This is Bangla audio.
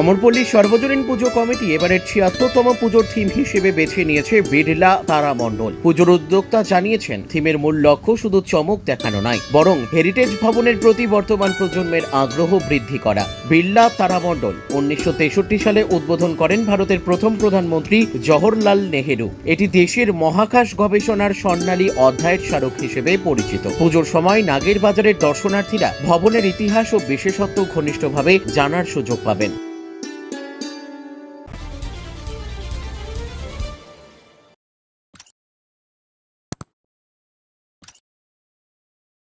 অমরপল্লী সর্বজনীন পুজো কমিটি এবারের ছিয়াত্তরতম পুজোর থিম হিসেবে বেছে নিয়েছে বিড়লা তারামণ্ডল পুজোর উদ্যোক্তা জানিয়েছেন, থিমের মূল লক্ষ্য শুধু চমক দেখানো নয়, বরং হেরিটেজ ভবনের প্রতি বর্তমান প্রজন্মের আগ্রহ বৃদ্ধি করা। বিড়লা তারামণ্ডল উনিশশো তেষট্টি সালে উদ্বোধন করেন ভারতের প্রথম প্রধানমন্ত্রী জওহরলাল নেহেরু। এটি দেশের মহাকাশ গবেষণার স্বর্ণালী অধ্যায়ের স্মারক হিসেবে পরিচিত। পুজোর সময় নাগের বাজারের দর্শনার্থীরা ভবনের ইতিহাস ও বিশেষত্ব ঘনিষ্ঠভাবে জানার সুযোগ পাবেন।